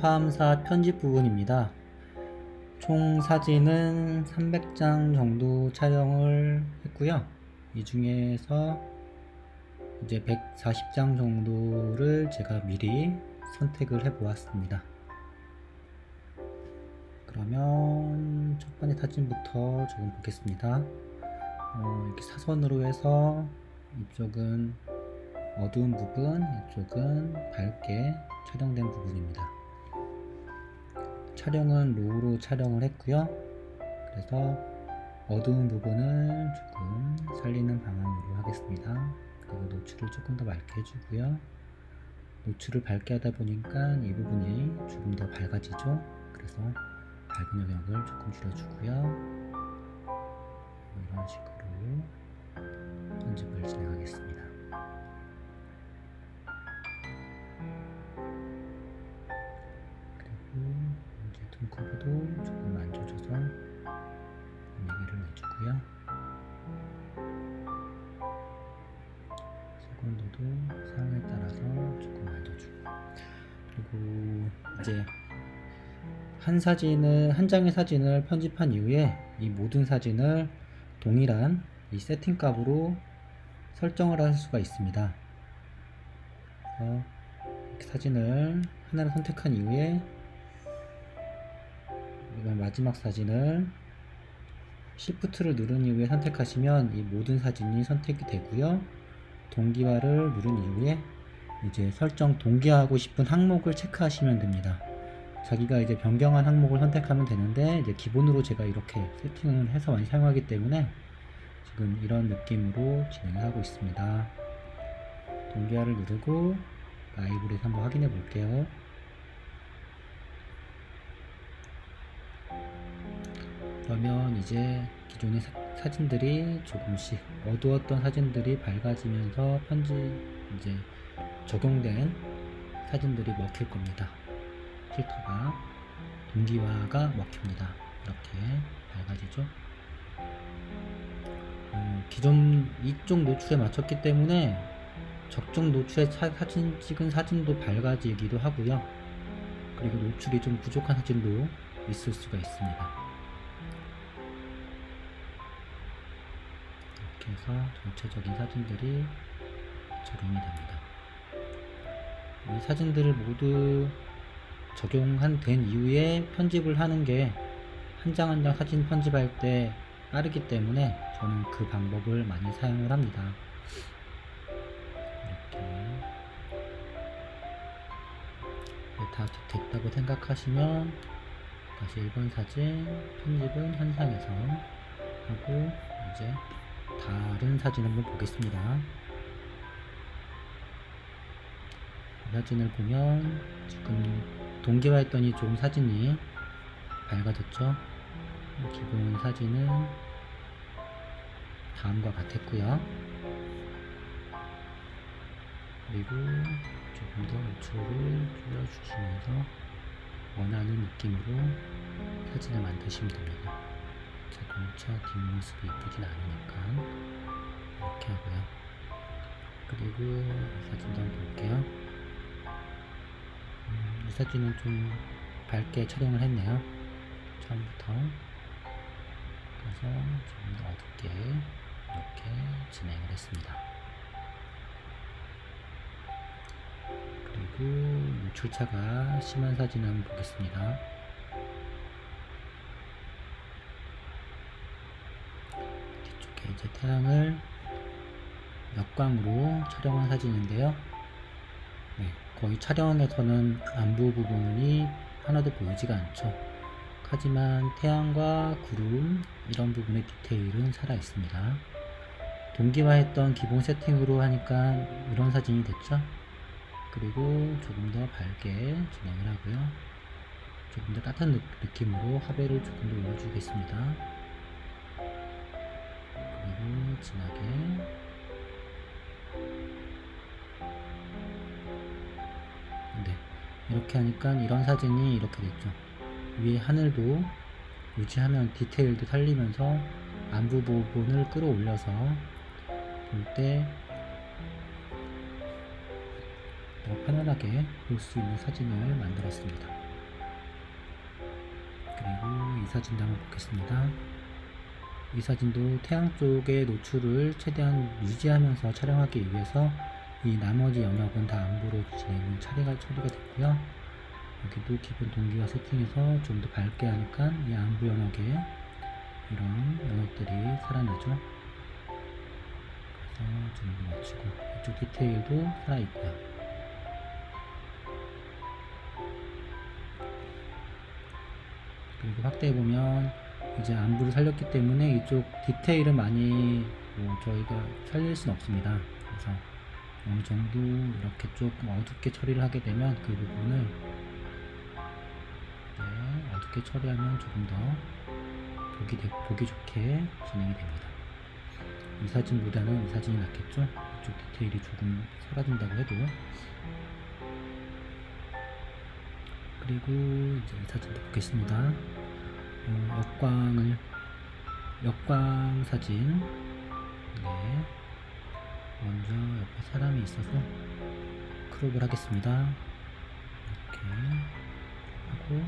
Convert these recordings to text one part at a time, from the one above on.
화암사 편집 부분입니다. 총 사진은 300장 정도 촬영을 했고요. 이 중에서 이제 140장 정도를 제가 미리 선택을 해 보았습니다. 그러면 첫 번째 사진부터 조금 보겠습니다. 어, 이렇게 사선으로 해서 이쪽은 어두운 부분, 이쪽은 밝게 촬영된 부분입니다. 촬영은 로우로 촬영을 했고요. 그래서 어두운 부분을 조금 살리는 방향으로 하겠습니다. 그리고 노출을 조금 더 맑게 해주고요. 노출을 밝게 하다 보니까 이 부분이 조금 더 밝아지죠. 그래서 밝은 영역을 조금 줄여주고요. 이런 식으로 편집을 진행하겠습니다. 그리고 이제 한 사진을 한 장의 사진을 편집한 이후에 이 모든 사진을 동일한 이 세팅 값으로 설정을 할 수가 있습니다. 사진을 하나를 선택한 이후에 이번 마지막 사진을 Shift를 누른 이후에 선택하시면 이 모든 사진이 선택이 되고요. 동기화를 누른 이후에 이제 설정 동기화하고 싶은 항목을 체크하시면 됩니다. 자기가 이제 변경한 항목을 선택하면 되는데 이제 기본으로 제가 이렇게 세팅을 해서 많이 사용하기 때문에 지금 이런 느낌으로 진행을 하고 있습니다. 동기화를 누르고 라이브를 한번 확인해 볼게요. 그러면 이제 기존의 사, 진들이 조금씩 어두웠던 사진들이 밝아지면서 편집 이제 적용된 사진들이 먹힐 겁니다. 필터가 동기화가 먹힙니다. 이렇게 밝아지죠. 어, 기존 이쪽 노출에 맞췄기 때문에 적정 노출에 사, 사진 찍은 사진도 밝아지기도 하고요. 그리고 노출이 좀 부족한 사진도 있을 수가 있습니다. 이렇게 해서 전체적인 사진들이 적용이 됩니다. 이 사진들을 모두 적용한 된 이후에 편집을 하는 게 한 장 한 장 사진 편집할 때 빠르기 때문에 저는 그 방법을 많이 사용을 합니다. 이렇게 네, 다 됐다고 생각하시면 다시 1번 사진 편집은 현상에서 하고 이제 다른 사진 한번 보겠습니다. 사진을 보면 지금 동기화했더니 좀 사진이 밝아졌죠. 기본 사진은 다음과 같았고요. 그리고 조금 더 노출을 줄여주시면서 원하는 느낌으로 사진을 만드시면 됩니다. 자동차 뒷모습이 이쁘진 않으니까 이렇게 하고요. 그리고 이 사진도 한번 볼게요. 음, 이 사진은 좀 밝게 촬영을 했네요. 처음부터 그래서 좀더 어둡게 이렇게 진행을 했습니다. 그리고 노출차가 심한 사진 한번 보겠습니다. 뒤쪽에 이제 태양을 역광으로 촬영한 사진인데요. 네, 거의 촬영에서는 안부 부분이 하나도 보이지가 않죠. 하지만 태양과 구름 이런 부분의 디테일은 살아 있습니다. 동기화했던 기본 세팅으로 하니까 이런 사진이 됐죠. 그리고 조금 더 밝게 진행을 하고요. 조금 더 따뜻한 느- 느낌으로 하배를 조금 더 올려주겠습니다. 그리고 진하게 네, 이렇게 하니까 이런 사진이 이렇게 됐죠. 위에 하늘도 유지하면 디테일도 살리면서 안부 부분을 끌어올려서 볼 때 더 편안하게 볼 수 있는 사진을 만들었습니다. 그리고 이 사진도 한번 보겠습니다. 이 사진도 태양 쪽의 노출을 최대한 유지하면서 촬영하기 위해서 이 나머지 영역은 다 안부로 진행은 처리가, 처리가 됐고요. 여기도 기본 동기화 세팅해서 좀 더 밝게 하니까 이 안부 영역에 이런 영역들이 살아나죠. 그래서 좀 맞추고 이쪽 디테일도 살아있고요. 그리고 확대해 보면 이제 안부를 살렸기 때문에 이쪽 디테일은 많이 뭐 저희가 살릴 수는 없습니다. 그래서 어느 정도 이렇게 조금 어둡게 처리를 하게 되면 그 부분을 네, 어둡게 처리하면 조금 더 보기, 되- 보기 좋게 진행이 됩니다. 이 사진보다는 이 사진이 낫겠죠? 이쪽 디테일이 조금 사라진다고 해도 그리고 이제 이 사진도 보겠습니다. 어, 역광을 역광 사진 네 먼저 옆에 사람이 있어서 크롭을 하겠습니다. 이렇게 하고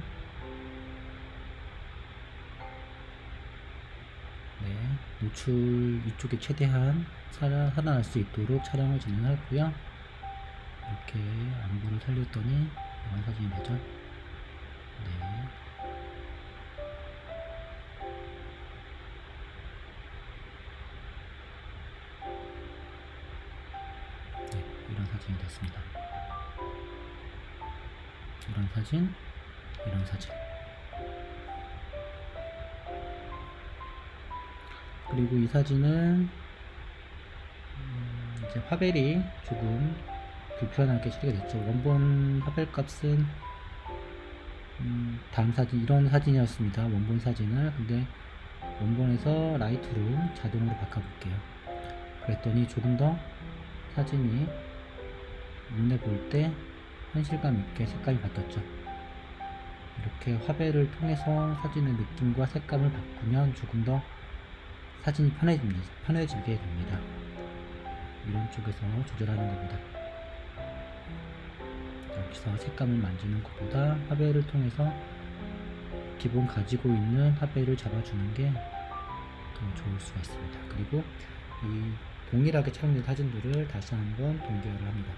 네 노출 이쪽에 최대한 살아, 살아날 수 있도록 촬영을 진행하고요. 이렇게 안구를 살렸더니 이런 사진이 되죠. 네. 네, 사진이 됐습니다. 이런 사진, 이런 사진. 그리고 이 사진은 음, 이제 화벨이 조금 불편하게 처리가 됐죠. 원본 화벨 값은 음, 다음 사진 이런 사진이었습니다. 원본 사진을 근데 원본에서 라이트룸 자동으로 바꿔볼게요. 그랬더니 조금 더 사진이 눈에 볼 때 현실감 있게 색감이 바뀌었죠. 이렇게 화배를 통해서 사진의 느낌과 색감을 바꾸면 조금 더 사진이 편해집니다. 편해지게 됩니다. 이런 쪽에서 조절하는 것보다 여기서 색감을 만지는 것보다 화배를 통해서 기본 가지고 있는 화배를 잡아주는 게 더 좋을 수가 있습니다. 그리고 이 동일하게 촬영된 사진들을 다시 한번 동기화를 합니다.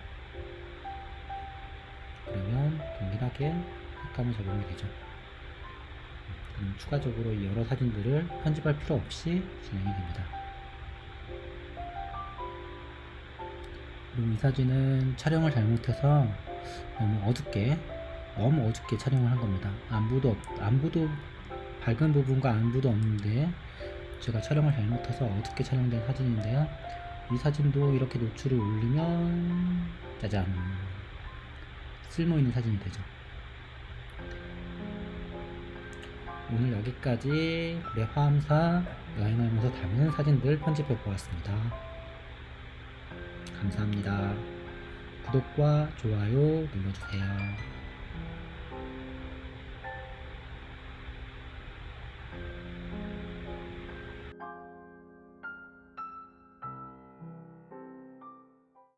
그러면 동일하게 색감이 적용이 되죠. 그럼 추가적으로 이 여러 사진들을 편집할 필요 없이 진행이 됩니다. 그리고 이 사진은 촬영을 잘못해서 너무 어둡게 너무 어둡게 촬영을 한 겁니다. 안부도 없- 안부도 밝은 부분과 안부도 없는데 제가 촬영을 잘못해서 어둡게 촬영된 사진인데요. 이 사진도 이렇게 노출을 올리면 짜잔 쓸모 있는 사진이 되죠. 오늘 여기까지 고래 화암사 여행하면서 담은 사진들 편집해 보았습니다. 감사합니다. 구독과 좋아요 눌러주세요.